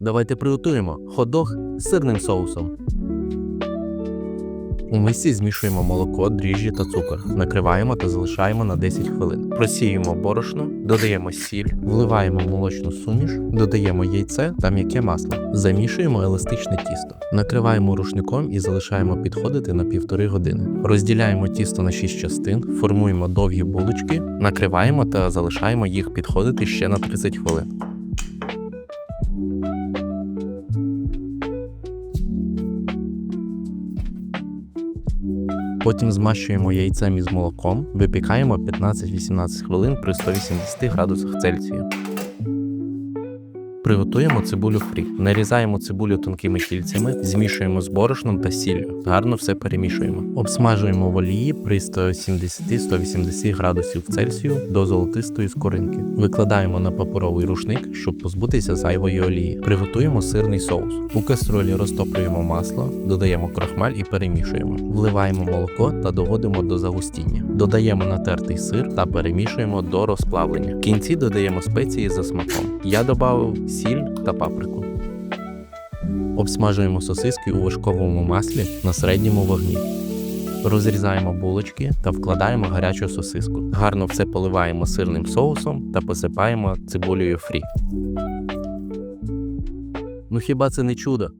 Давайте приготуємо хот-дог з сирним соусом. У мисці змішуємо молоко, дріжджі та цукор, накриваємо та залишаємо на 10 хвилин. Просіюємо борошно, додаємо сіль, вливаємо молочну суміш, додаємо яйце та м'яке масло. Замішуємо еластичне тісто, накриваємо рушником і залишаємо підходити на півтори години. Розділяємо тісто на 6 частин, формуємо довгі булочки, накриваємо та залишаємо їх підходити ще на 30 хвилин. Потім змащуємо яйцем із молоком, випікаємо 15-18 хвилин при 180 градусах Цельсію. Приготуємо цибулю фрі. Нарізаємо цибулю тонкими кільцями, змішуємо з борошном та сіллю. Гарно все перемішуємо. Обсмажуємо в олії при 170-180 градусів Цельсію до золотистої скоринки. Викладаємо на паперовий рушник, щоб позбутися зайвої олії. Приготуємо сирний соус. У каструлі розтоплюємо масло, додаємо крохмаль і перемішуємо. Вливаємо молоко та доводимо до загустіння. Додаємо натертий сир та перемішуємо до розплавлення. В кінці додаємо спеції за смаком. Я додав сіль та паприку. Обсмажуємо сосиски у вишковому маслі на середньому вогні. Розрізаємо булочки та вкладаємо гарячу сосиску. Гарно все поливаємо сирним соусом та посипаємо цибулею фрі. Ну хіба це не чудо?